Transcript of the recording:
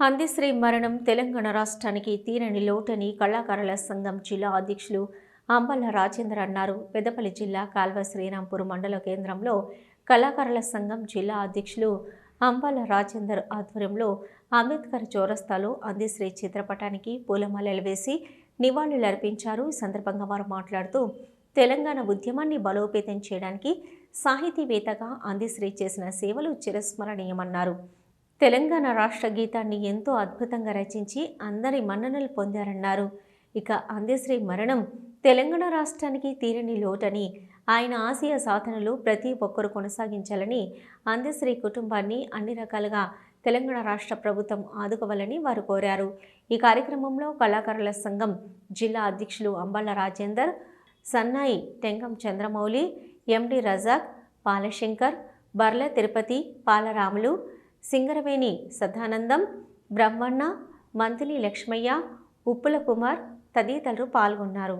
హందిశ్రీ మరణం తెలంగాణ రాష్ట్రానికి తీరని లోటని కళాకారుల సంఘం జిల్లా అధ్యక్షులు అంబల్ల రాజేందర్ అన్నారు. పెద్దపల్లి జిల్లా కాల్వ శ్రీరాంపూర్ మండల కేంద్రంలో కళాకారుల సంఘం జిల్లా అధ్యక్షులు అంబాల రాజేందర్ ఆధ్వర్యంలో అంబేద్కర్ చౌరస్తాలో అందిశ్రీ చిత్రపటానికి పూలమాలలు వేసి నివాళులర్పించారు ఈ సందర్భంగా వారు మాట్లాడుతూ తెలంగాణ ఉద్యమాన్ని బలోపేతం చేయడానికి సాహితీవేత్తగా అందిశ్రీ చేసిన సేవలు చిరస్మరణీయమన్నారు. తెలంగాణ రాష్ట్ర గీతాన్ని ఎంతో అద్భుతంగా రచించి అందరి మన్ననలు పొందారన్నారు. ఇక అందశ్రీ మరణం తెలంగాణ రాష్ట్రానికి తీరని లోటని ఆయన ఆశయ సాధనలు ప్రతి ఒక్కరూ కొనసాగించాలని అందశ్రీ కుటుంబాన్ని అన్ని రకాలుగా తెలంగాణ రాష్ట్ర ప్రభుత్వం ఆదుకోవాలని వారు కోరారు. ఈ కార్యక్రమంలో కళాకారుల సంఘం జిల్లా అధ్యక్షులు అంబళ్ళ రాజేందర్ సన్నాయి టెంగం చంద్రమౌళి ఎండి రజాక్ పాలశంకర్ బర్ల తిరుపతి పాలరాములు సింగరవేణి సదానందం బ్రహ్మಣ್ణ మంతిని లక్ష్మయ్య ఉప్పుల కుమార్ తదితరులు పాల్గొన్నారు.